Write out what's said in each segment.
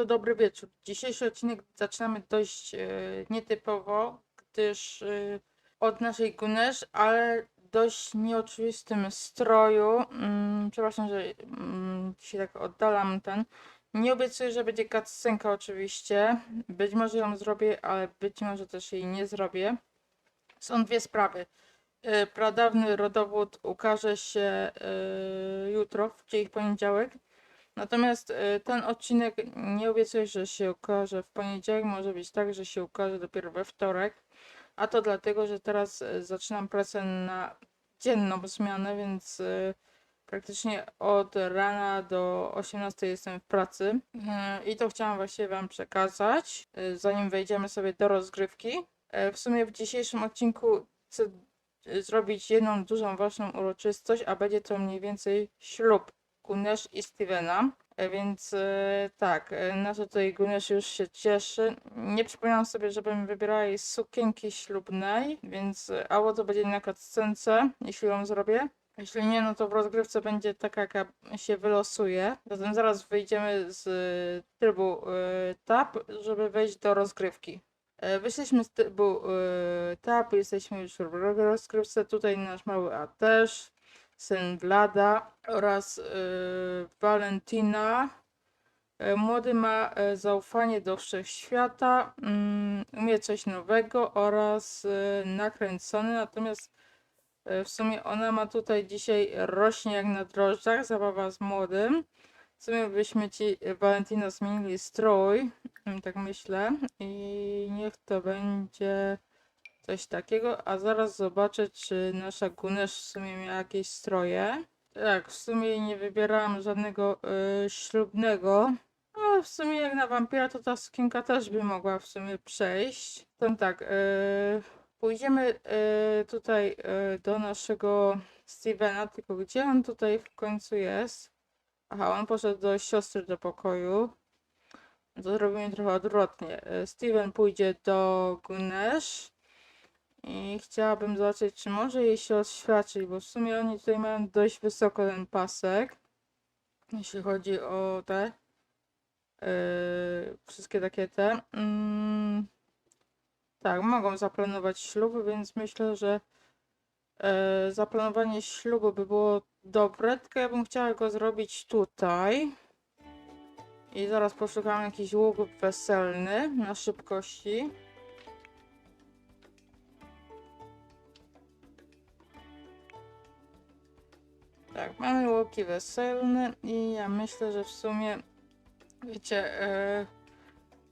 To dobry wieczór. Dzisiejszy odcinek zaczynamy dość e, nietypowo, gdyż e, od naszej Gunesz, ale dość nieoczywistym stroju. Mm, przepraszam, że mm, się tak oddalam ten. Nie obiecuję, że będzie cutscenka oczywiście. Być może ją zrobię, ale być może też jej nie zrobię. Są dwie sprawy. E, Pradawny rodowód ukaże się jutro, w dzień poniedziałek. Natomiast e, ten odcinek nie obiecuję, że się ukaże w poniedziałek. Może być tak, że się ukaże dopiero we wtorek. A to dlatego, że teraz e, zaczynam pracę na dzienną zmianę, więc e, praktycznie od rana do 18 jestem w pracy. I to chciałam właśnie Wam przekazać, zanim wejdziemy sobie do rozgrywki. W sumie w dzisiejszym odcinku chcę zrobić jedną dużą ważną uroczystość, a będzie to mniej więcej ślub Gunnesz i Stevena. E, Więc e, tak, e, nasza tutaj Gunnesz już się cieszy. Nie przypominam sobie, żebym wybierała jej sukienki ślubnej, więc albo to będzie na cutscence, jeśli ją zrobię. Jeśli nie, no to w rozgrywce będzie taka, jaka się wylosuje. Zatem zaraz wyjdziemy z trybu tab, żeby wejść do rozgrywki. Wyszliśmy z trybu tab, jesteśmy już w rozgrywce. Tutaj nasz mały A też syn Vlada oraz Valentina. Y, Młody ma y, zaufanie do wszechświata, mm, umie coś nowego oraz nakręcony, natomiast w sumie ona ma tutaj dzisiaj rośnie jak na drożdżach, zabawa z młodym. W sumie byśmy ci Valentina zmienili strój, mm, tak myślę, i niech to będzie coś takiego, a zaraz zobaczę, czy nasza Gunesz w sumie miała jakieś stroje. Tak, w sumie nie wybierałam żadnego y, ślubnego. No, w sumie jak na wampira, to ta sukienka też by mogła w sumie przejść. Zatem tak, y, pójdziemy y, tutaj do naszego Stevena, tylko gdzie on tutaj w końcu jest? Aha, on poszedł do siostry do pokoju. To zrobimy trochę odwrotnie. Steven pójdzie do Gunesz. I chciałabym zobaczyć, czy może jej się oświadczyć, bo w sumie oni tutaj mają dość wysoko ten pasek, jeśli chodzi o te yy, wszystkie takie te. Mm, tak, mogą zaplanować ślub, więc myślę, że yy, zaplanowanie ślubu by było dobre, tylko ja bym chciała go zrobić tutaj. I zaraz poszukam jakiś łuk weselny na szybkości. Tak, mamy łuki weselne i ja myślę, że w sumie, wiecie, e,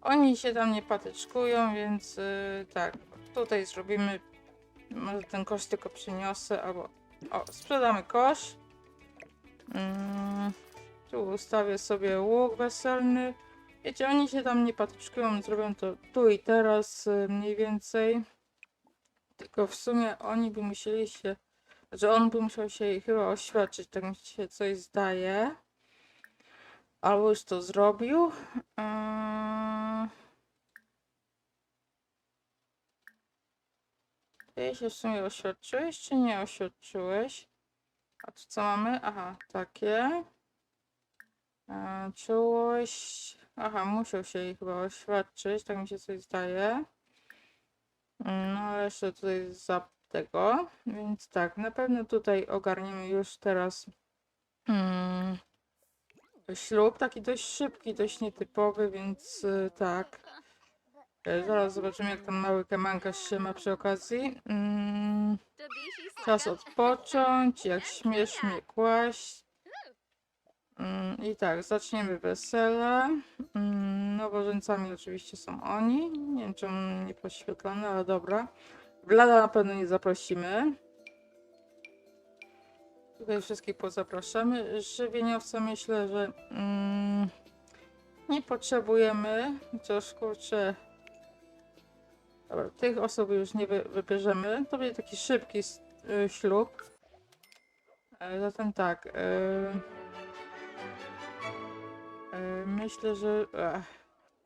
oni się tam nie patyczkują, więc e, tak, tutaj zrobimy, może ten kosz tylko przyniosę, albo, o, sprzedamy kosz. Mm, tu ustawię sobie łuk weselny. Wiecie, oni się tam nie patyczkują, zrobią to tu i teraz e, mniej więcej. Tylko w sumie oni by musieli się że on by musiał się chyba oświadczyć, tak mi się coś zdaje. Albo już to zrobił. Eee... Ty się w sumie oświadczyłeś, czy nie oświadczyłeś? A tu co mamy? Aha, takie. Eee, czułość. Aha, musiał się jej chyba oświadczyć, tak mi się coś zdaje. No, ale jeszcze tutaj za tego, więc tak, na pewno tutaj ogarniemy już teraz mm, ślub, taki dość szybki, dość nietypowy, więc y, tak. E, Zaraz zobaczymy, jak ten mały kemankarz się ma przy okazji. Mm, czas odpocząć, jak śmiesz mnie kłaść. Mm, I tak, zaczniemy wesele. Mm, nowożeńcami oczywiście są oni. Nie wiem, czemu nie podświetlone, ale dobra. Vlada na pewno nie zaprosimy. Tutaj wszystkich pozapraszamy. Żywieniowca myślę, że mm, nie potrzebujemy. Chociaż kurczę. Dobra, tych osób już nie wy, wybierzemy. To będzie taki szybki y, ślub. E, zatem tak. Y, y, myślę, że. Ech,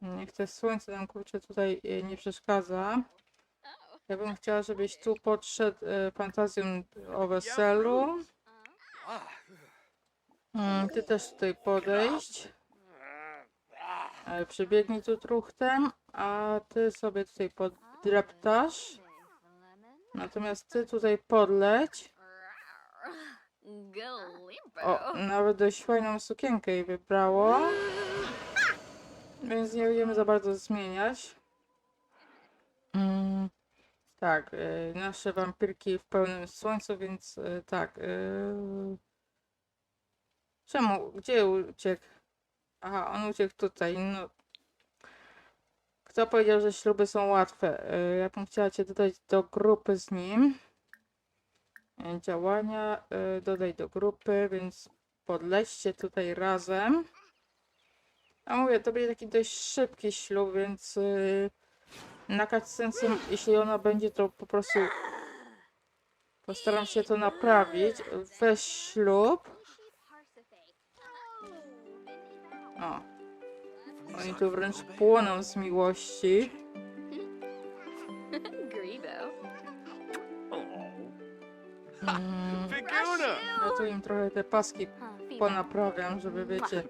niech te słońce nam kurczę tutaj y, nie przeszkadza. Ja bym chciała, żebyś tu podszedł e, fantazją o weselu. Mm, ty też tutaj podejść. Przybiegnij tu truchtem, a ty sobie tutaj poddreptasz. Natomiast ty tutaj podleć. O, nawet dość fajną sukienkę jej wybrało. Więc nie będziemy za bardzo zmieniać. Mm, tak, y, nasze wampirki w pełnym słońcu, więc y, tak. y, Czemu? Gdzie uciekł? Aha, on uciekł tutaj. No. Kto powiedział, że śluby są łatwe? Ja bym chciała cię dodać do grupy z nim. Działania, dodaj do grupy, więc podlećcie tutaj razem. A mówię, to będzie taki dość szybki ślub, więc na cutscence, jeśli ona będzie, to po prostu postaram się to naprawić. Weź ślub. O, oni tu wręcz płoną z miłości. Mm, ja tu im trochę te paski ponaprawiam, żeby wiecie,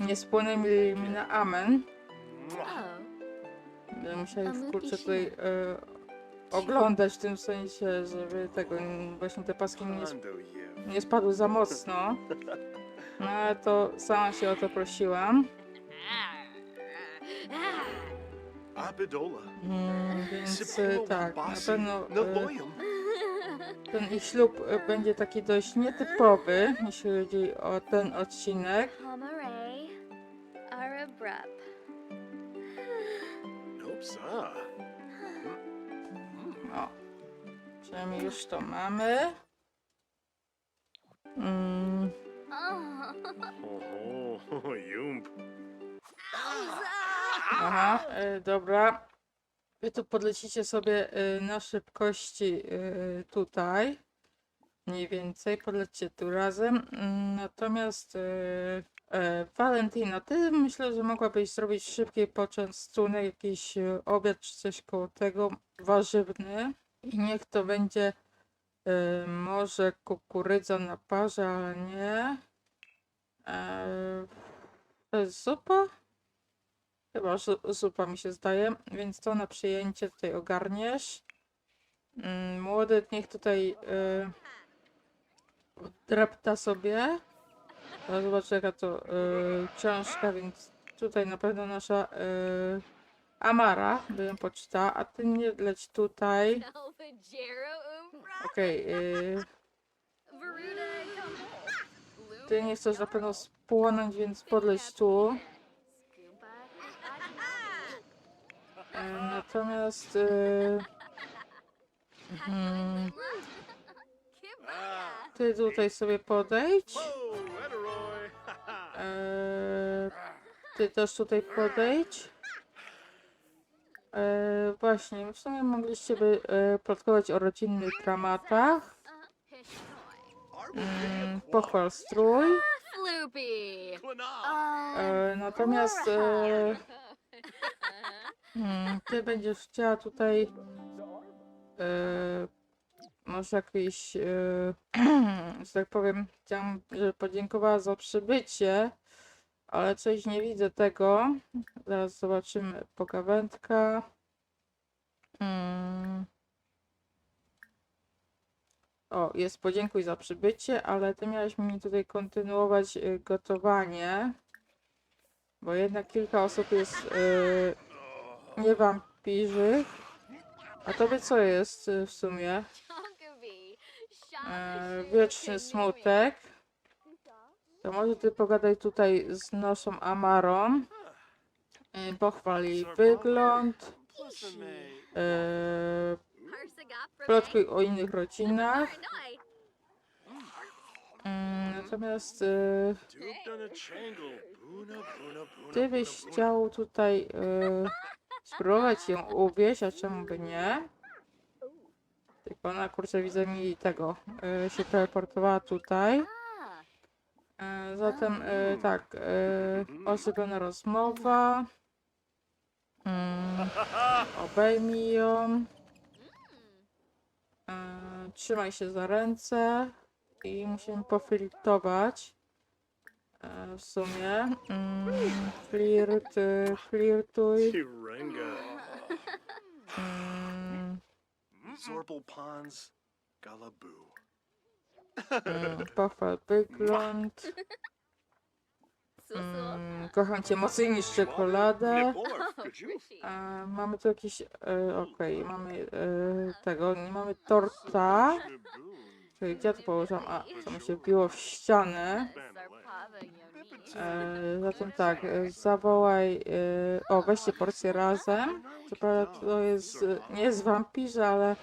nie spłonęli mi na amen. Będę musieli A my kurczę tutaj e, oglądać w tym sensie, żeby tego, właśnie te paski mi nie, sp- Hondo you. nie spadły za mocno. No ale to sama się o to prosiłam. Abidola. Mm, więc e, Sypło tak, na Wambasi. pewno No e, ten ich ślub e, będzie taki dość nietypowy, jeśli chodzi o ten odcinek. Arabrup. Nope, sir. O, przynajmniej już to mamy. Mm, yump. Aha, e, dobra. Wy tu podlecicie sobie e, na szybkości e, tutaj. Mniej więcej, podlećcie tu razem. Mm, Natomiast e, e, Valentina, ty myślę, że mogłabyś zrobić szybki poczęstunek, jakiś e, obiad czy coś koło tego, warzywny. I niech to będzie e, może kukurydza na parze, ale nie. E, to jest zupa? Chyba zu- zupa mi się zdaje, więc to na przyjęcie tutaj ogarniesz. Mm, Młody niech tutaj y, drepta sobie. Zaraz zobaczę jaka to y, książka, więc tutaj na pewno nasza y, Amara by ją a ty nie leć tutaj. Okej, y, Veruda Gumbel. ty nie chcesz na pewno spłonąć, więc podleć tu. E, natomiast y, mm, Kibba. ty tutaj sobie podejdź. Ty też tutaj podejdź. Eee, właśnie, w sumie mogliście by e, plotkować o rodzinnych dramatach. Mm, pochwal strój. Eee, natomiast e, mm, ty będziesz chciała tutaj e, może jakieś, e, że tak powiem, chciałam, żeby podziękowała za przybycie, ale coś nie widzę tego. Zaraz zobaczymy pogawędka. Mm. O, jest podziękuj za przybycie, ale ty miałeś mi tutaj kontynuować y, gotowanie, bo jednak kilka osób jest y, nie wampirzych. A tobie co jest y, w sumie? E, wieczny smutek. To może ty pogadaj tutaj z naszą Amarą. E, pochwal jej wygląd. E, plotkuj o innych rodzinach. Mm, natomiast e, buna, ty byś chciał tutaj e, spróbować ją uwieść, a czemu by nie? Tylko ona kurczę widzę mi tego e, się teleportowała tutaj. E, zatem e, tak, e, rozmowa. Mm, obejmij ją. E, trzymaj się za ręce i musimy pofiltrować. E, w sumie. Mm, flirt, e, flirtuj. Tirenga. Mm, Zorpal. Galaboo. Mm, pochwal wygląd. Mm, kocham cię mocniej niż czekoladę. Appreciate. E, mamy tu jakiś. E, Okej, mamy e, tego. Nie mamy torta. Czyli gdzie ja to położyłam? A, to mi się wbiło w ścianę. Yummy. E, zatem tak, e, zawołaj. E, o, weźcie porcję razem. Co prawda to jest. e, Nie jest wampirze, ale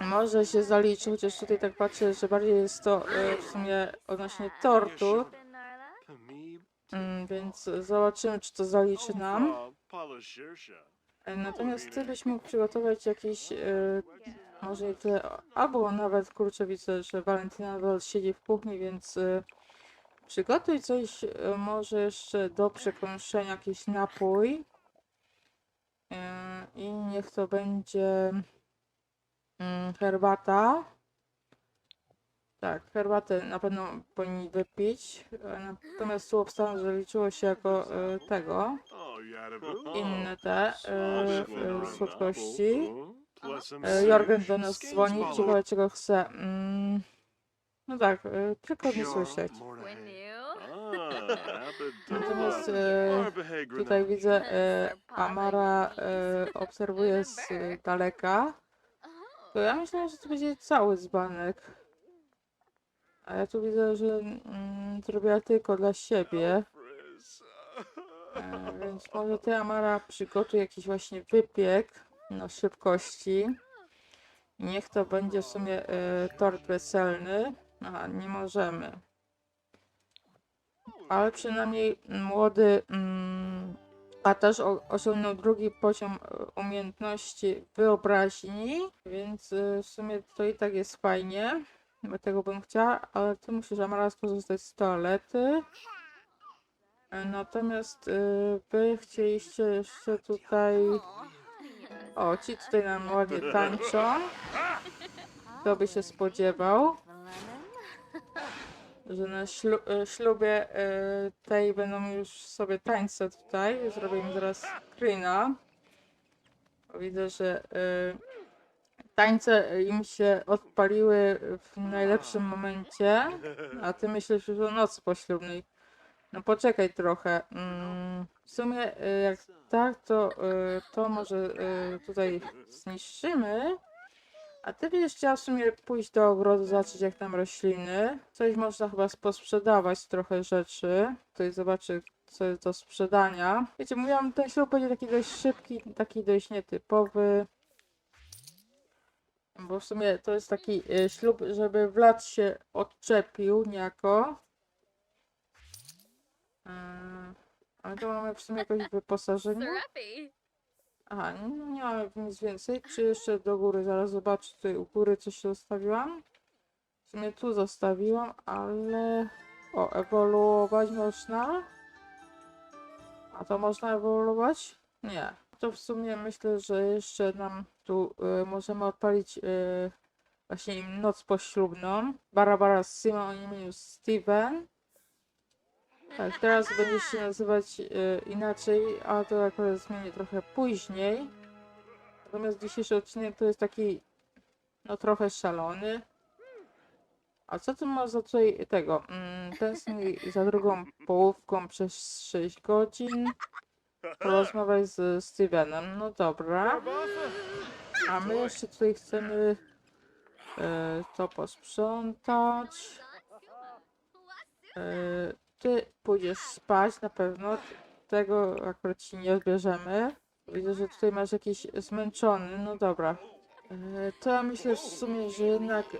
może się zaliczy, chociaż tutaj tak patrzę, że bardziej jest to e, w sumie odnośnie tortu. Mm, więc zobaczymy, czy to zaliczy nam. E, Natomiast ty byś mógł przygotować jakieś, e, może nie tyle, albo nawet kurczę widzę, że Valentina nadal siedzi w kuchni, więc przygotuj coś może jeszcze do przekąszenia, jakiś napój. I niech to będzie mm, herbata. Tak, herbatę na pewno powinni wypić. E, Natomiast tu obstawiam, że liczyło się jako e, tego inne te e, e, słodkości. E, Jorgen do nas dzwoni, ciekawe czego chce. Mm, no tak, e, tylko nie słyszeć. Natomiast e, tutaj widzę e, Amara e, obserwuje z daleka. To ja myślałam, że to będzie cały dzbanek. A ja tu widzę, że mm, tylko dla siebie. E, więc może ty, Amara, przygotuj jakiś właśnie wypiek na szybkości. Niech to będzie w sumie e, tort weselny. Aha, nie możemy. Ale przynajmniej młody mm, a też osiągnął drugi poziom e, umiejętności wyobraźni, więc e, w sumie to i tak jest fajnie. Bo tego bym chciała, ale ty musisz Amara skorzystać z toalety. E, Natomiast wy chcieliście jeszcze tutaj. O, ci tutaj nam ładnie tańczą. Kto by się spodziewał, że na ślu y, ślubie y, tej będą już sobie tańce tutaj. Zrobimy zaraz screena. Widzę, że y, tańce im się odpaliły w najlepszym momencie, a ty myślisz już o nocy poślubnej. No poczekaj trochę. Mm, w sumie y, jak tak, to, y, to może y, tutaj zniszczymy. A ty będziesz chciała w sumie pójść do ogrodu, zobaczyć jak tam rośliny. Coś można chyba posprzedawać, trochę rzeczy. Tutaj zobaczy co jest do sprzedania. Wiecie, mówiłam, ten ślub będzie taki dość szybki, taki dość nietypowy. Bo w sumie to jest taki y, ślub, żeby Vlad się odczepił niejako. Mm, Ale to mamy w sumie jakieś wyposażenie. Aha, nie, mamy nic więcej. Czy jeszcze do góry? Zaraz zobaczę tutaj u góry coś zostawiłam. W sumie tu zostawiłam, ale... O, ewoluować można? A to można ewoluować? Nie. To w sumie myślę, że jeszcze nam tu y, możemy odpalić y, właśnie noc poślubną. Barbara Simon o imieniu Steven. Tak, teraz będzie się nazywać e, inaczej, ale to akurat zmienię trochę później. Natomiast dzisiejszy odcinek to jest taki, no trochę szalony. A co ty masz za tutaj tego? Mm, tęskni za drugą połówką przez 6 godzin. Porozmawiaj z Stevenem. No dobra. A my jeszcze tutaj chcemy e, to posprzątać. E, ty pójdziesz spać na pewno. Tego akurat ci nie odbierzemy. Widzę, że tutaj masz jakiś zmęczony. No dobra. E, To ja myślę w sumie, że jednak e,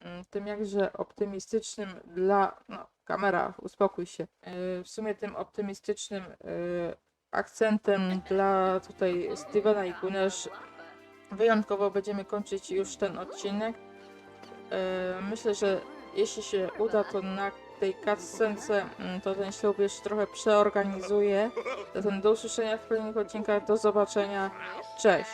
mm, tym jakże optymistycznym dla. No, kamera, uspokój się. E, W sumie tym optymistycznym akcentem dla tutaj Stevena i Gunners wyjątkowo będziemy kończyć już ten odcinek. Myślę, że jeśli się uda, to na tej cutscence mm, to ten ślub jeszcze trochę przeorganizuje. Zatem do usłyszenia w kolejnych odcinkach. Do zobaczenia. Cześć.